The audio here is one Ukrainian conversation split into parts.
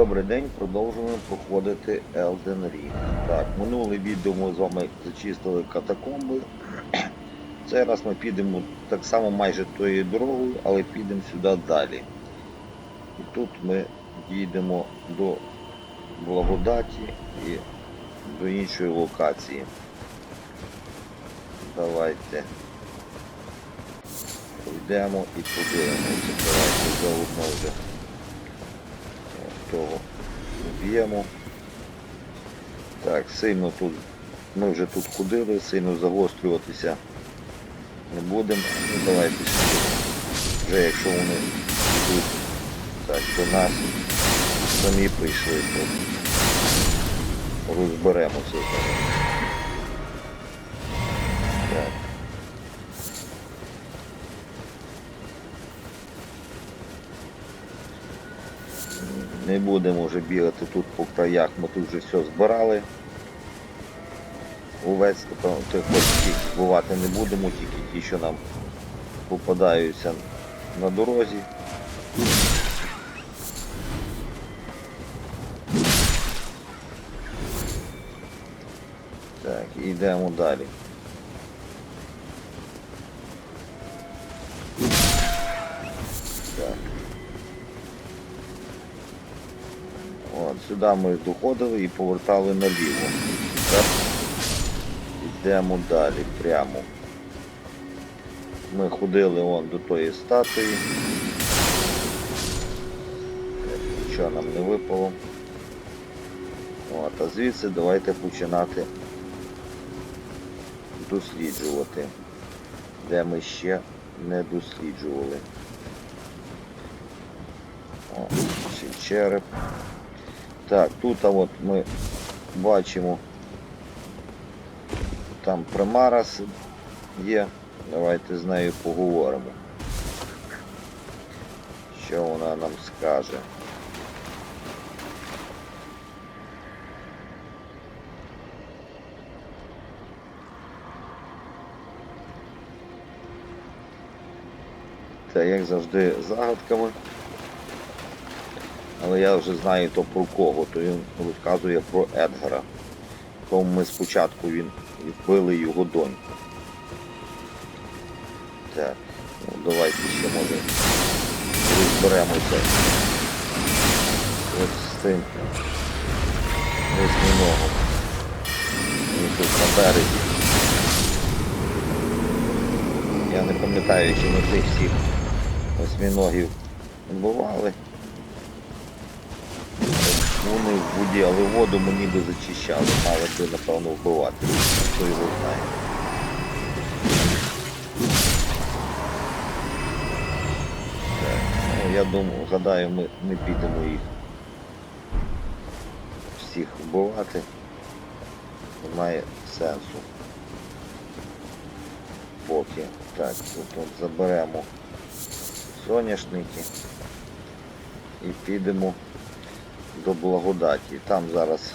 Добрий день, продовжуємо проходити Elden Ring. Так, минуле відео ми з вами зачистили катакомби. Цей раз ми підемо так само майже тою дорогою, але підемо сюди далі. І тут ми дійдемо до благодаті і до іншої локації. Давайте йдемо і подивимося. Давайте заодно вже того вб'ємо. Так, сильно тут, ми вже тут ходили, сильно загострюватися не будемо. Ну давайте. Вже якщо вони йдуть так, то нас самі прийшли, то розберемося з. Не будемо вже бігати тут по краях, ми тут вже все збирали. Увесь тих збивати не будемо, тільки ті, що нам попадаються на дорозі. Так, йдемо далі. Сюди ми доходили і повертали наліво. Так. Йдемо далі, прямо. Ми ходили вон до тої статуї. Нічого нам не випало. От, а звідси давайте починати досліджувати, де ми ще не досліджували. О, ще череп. Так, тут от ми бачимо, там примара с- є. Давайте з нею поговоримо. Що вона нам скаже? Та як завжди загадками. Але я вже знаю то про кого, то він розказує про Едгара. Тому ми спочатку він вбили його доньку. Так, ну давайте ще може розберемося ось з цим восьминогом. Він тут на березі. Я не пам'ятаю, чи ми тих всіх восьминогів вбивали. Вони в воді, але воду ми ніби зачищали, мали би, напевно, вбивати. Хто його знає. Так, ну, я думаю, гадаю, ми не підемо їх всіх вбивати. Немає сенсу. Поки. Так, тут от заберемо соняшники і підемо до благодаті. Там зараз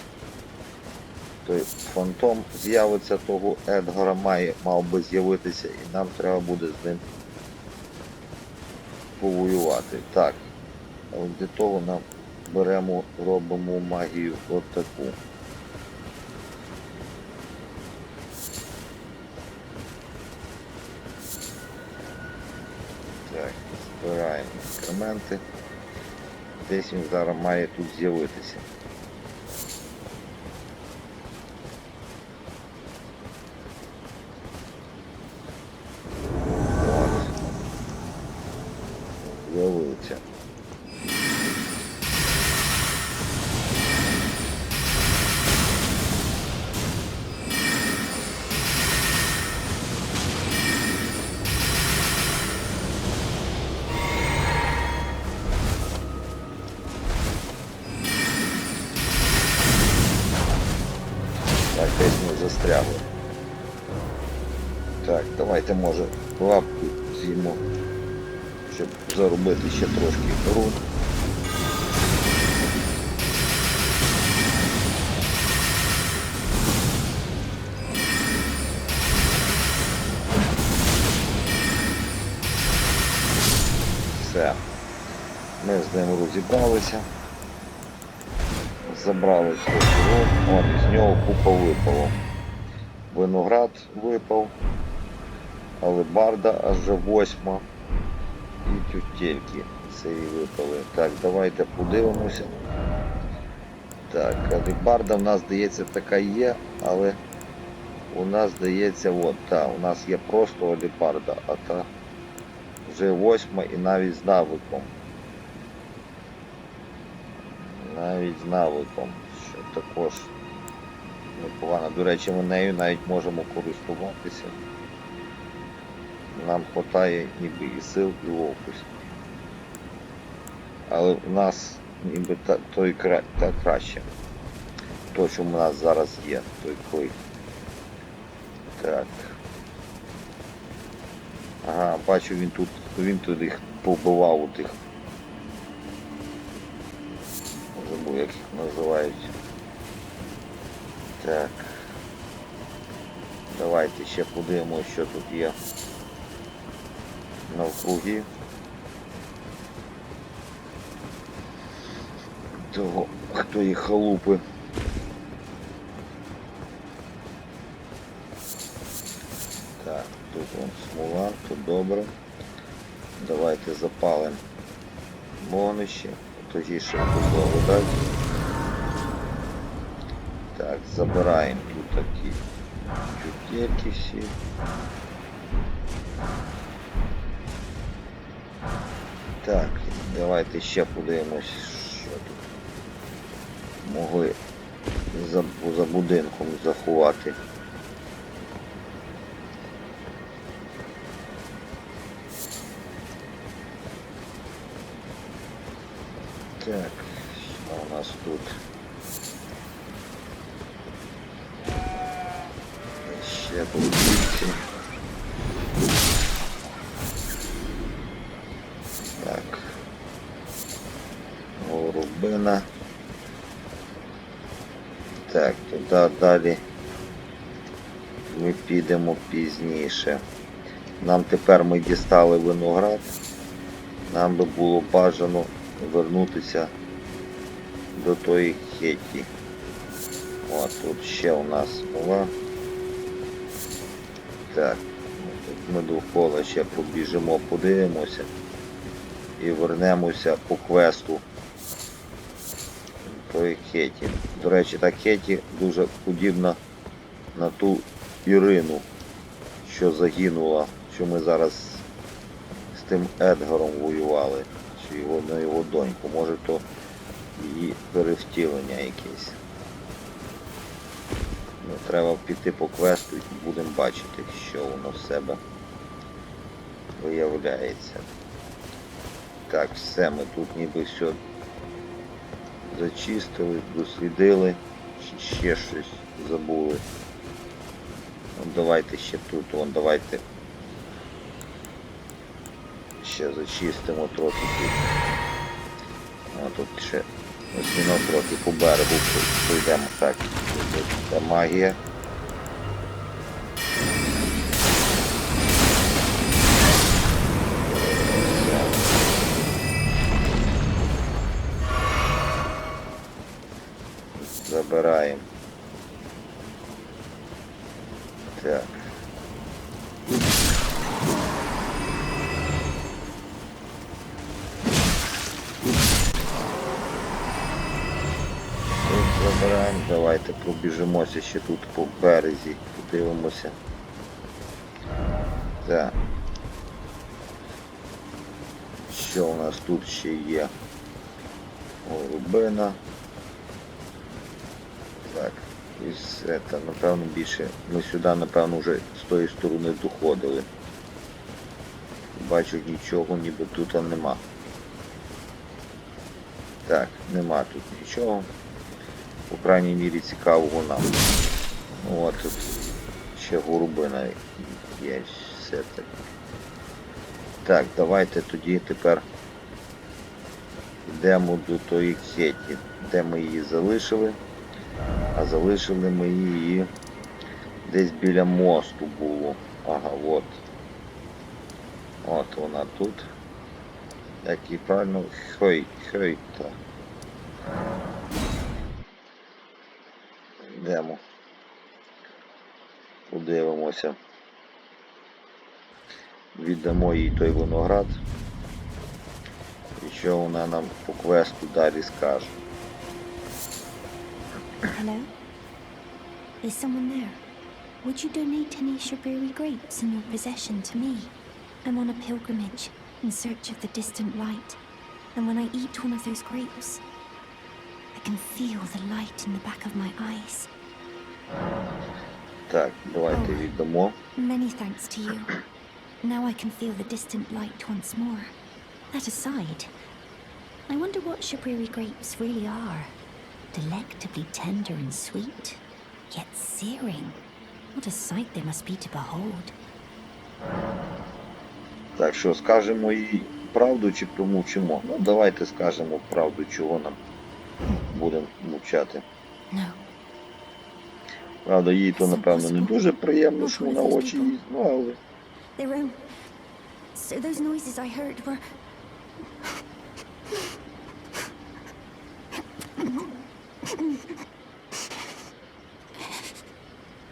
той фантом з'явиться того Едгара, має, мав би з'явитися і нам треба буде з ним повоювати. Так, для того нам беремо, робимо магію от. Так, збираємо інструменти. Десь він зараз має тут з'явитися. Застрягли. Так, давайте може лапку з'їмо, щоб заробити ще трошки рун. Все. Ми з ним розібралися. забрали все село. З нього купа випало. Виноград випав, але барда аж восьма. І тютельки це випали. Так, давайте подивимося. Так, алібарда в нас, здається, така є, але у нас здається, от, та, у нас є просто алібарда, а та вже восьма і навіть з навиком. Навіть з навиком, що також непогано. До речі, ми нею навіть можемо користуватися. Нам хватає ніби і сил, і ловкості. Але в нас ніби та, той кра, та краще. То, що в нас зараз є, той клик. Так. Ага, бачу він тут, він їх побивав у тих. Забув, як їх називають. Так. Давайте ще подивимося, що тут є навкруги. Того, хто є халупи. Так, тут вон смола, тут добре. Давайте запалимо вогнище, тоді ще благодать. Так, забираємо тут такі чутєки всі. Так, давайте ще подивимось, що тут могли за, за будинком заховати. Так, що у нас тут? Ще голубівці. Так. Голубина. Так, туди далі ми підемо пізніше. Нам тепер ми дістали виноград. Нам би було бажано вернутися до тої хеті. О, тут ще у нас була. Так, ми довкола ще побіжимо, подивимося і вернемося по квесту тої хеті. До речі, та хеті дуже подібна на ту Ірину, що загинула, що ми зараз з тим Едгаром воювали, чи його на його доньку. Може то її перевтілення якесь. Треба піти по квесту і будемо бачити, що воно в себе виявляється. Так, все, ми тут ніби все зачистили, дослідили, ще щось забули. Ну, давайте ще тут, вон, давайте ще зачистимо трохи тут. А тут ще осінок трохи по берегу пройдемо так. Це магія. Забираємо, давайте пробіжимося ще тут по березі, подивимося. Так. Що у нас тут ще є? Голубина. Так, і все, та, напевно більше. Ми сюди, напевно, вже з тої сторони доходили. Бачу нічого ніби тут нема. Так, нема тут нічого. По крайній мірі цікавого нам. Ну, От тут ще голубина є все так. Так, давайте тоді тепер йдемо до тої сеті, де ми її залишили. А залишили ми її десь біля мосту було. Ага, от. От вона тут. Як і правильно, хой, хойта. Йдемо. Подивимося. Віддамо їй той виноград. І що вона нам по квесту далі скаже. Hello? Is someone there? Would you donate any Shabiri grapes in your possession to me? I'm on a pilgrimage in search of the distant light, and when I eat one of those grapes, I can feel the light in the back of my eyes. Так, давайте віддамо. Many thanks to you. Now I can feel the distant light once more. That aside, I wonder what Shabiri grapes really are. Delectably tender and sweet, yet searing. What a sight they must be to behold. Так що скажемо їй правду чи промовчимо? Ну, давайте скажемо правду, чого нам будемо мовчати. No, Правда, їй то, напевно, не дуже приємно, що на очі їсть, ну але they roam. So those noises I heard were.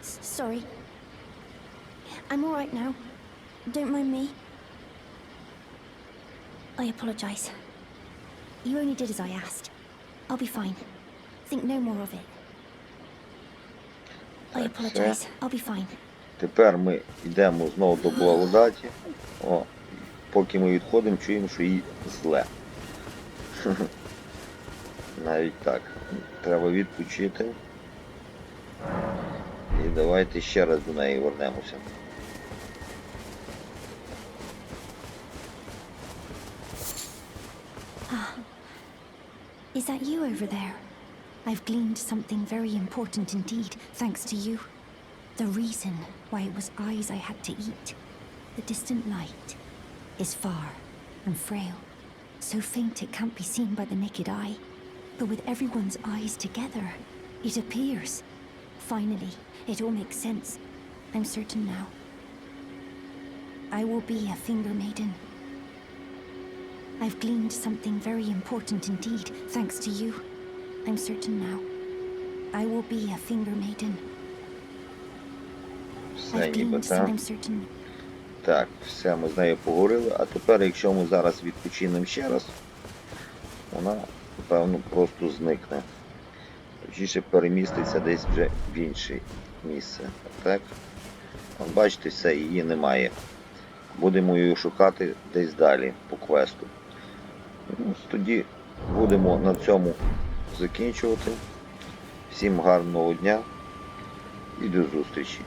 S- Sorry. I'm alright now. Don't mind me. I apologize. You only did as I asked. I'll be fine. Think no more of it. Все. Тепер ми йдемо знову до благодаті. О, поки ми відходимо, чуємо, що їй зле. Навіть так. Треба відпочити. І давайте ще раз до неї вернемося. Is that you over there? I've gleaned something very important indeed, thanks to you. The reason why it was eyes I had to eat. The distant light is far and frail, so faint it can't be seen by the naked eye. But with everyone's eyes together, it appears. Finally, it all makes sense. I'm certain now. I will be a finger maiden. I've gleaned something very important indeed, thanks to you. I'm certain now. I will be a finger maiden. Все ніби так. все, ми з нею поговорили. А тепер, якщо ми зараз відпочинемо ще раз, вона, напевно, просто зникне. Точніше переміститься десь вже в інше місце. Так? От бачите, все, її немає. Будемо її шукати десь далі по квесту. Ну, тоді будемо на цьому закінчувати. Всім гарного дня і до зустрічі.